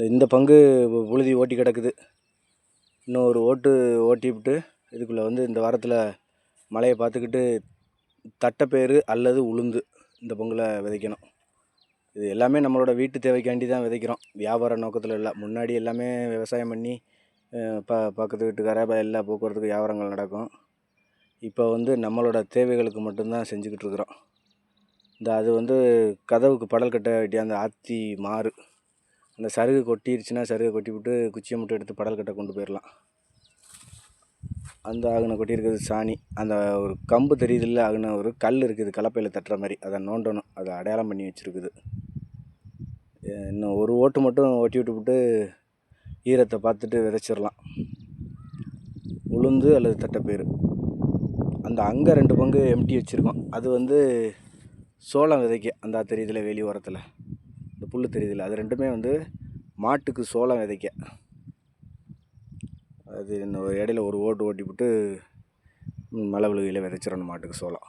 இந்த இந்த பங்கு புழுதி ஓட்டி கிடக்குது. இன்னும் ஒரு ஓட்டு ஓட்டி விட்டு இதுக்குள்ளே வந்து இந்த வாரத்தில் மழையை பார்த்துக்கிட்டு தட்டைப்பயிறு அல்லது உளுந்து இந்த பொங்கலை விதைக்கணும். இது எல்லாமே நம்மளோட வீட்டு தேவைக்காண்டி தான் விதைக்கிறோம். வியாபார நோக்கத்தில் இல்லை. முன்னாடி எல்லாமே விவசாயம் பண்ணி ப பக்கத்து வீட்டுக்கார எல்லா போக்குவரத்துக்கு வியாபாரங்கள் நடக்கும். இப்போ வந்து நம்மளோட தேவைகளுக்கு மட்டும்தான் செஞ்சுக்கிட்டு இருக்கிறோம். இந்த அது வந்து கதவுக்கு படல் கட்ட வேண்டிய அந்த ஆத்தி மாறு அந்த சருகு கொட்டிருச்சுன்னா சருகை கொட்டி விட்டு குச்சியை மட்டும் எடுத்து படல் கட்ட கொண்டு போயிடலாம் அந்த அகனை கொட்டியிருக்கிறது சாணி. அந்த ஒரு கம்பு தெரியுதுல்ல ஆகுன ஒரு கல் இருக்குது கலப்பையில் தட்டுற மாதிரி. அதை நோண்டணும். அதை அடையாளம் பண்ணி வச்சுருக்குது. இன்னும் ஒரு ஓட்டு மட்டும் ஒட்டி விட்டு விட்டு ஈரத்தை பார்த்துட்டு விதைச்சிடலாம் உளுந்து அல்லது தட்டைப்பயிறு. அந்த அங்கே ரெண்டு பங்கு எம்டி வச்சுருக்கோம். அது வந்து சோளம் விதைக்க அந்த தெரியுதுல வெளி ஓரத்தில். புல் தெரியுதுல்ல அது ரெண்டுமே வந்து மாட்டுக்கு சோளம் விதைக்க. அது இன்னும் ஒரு இடையில ஒரு ஓட்டு ஓட்டி போட்டு மழை விழுகையில் விதைச்சிடணும் மாட்டுக்கு சோளம்.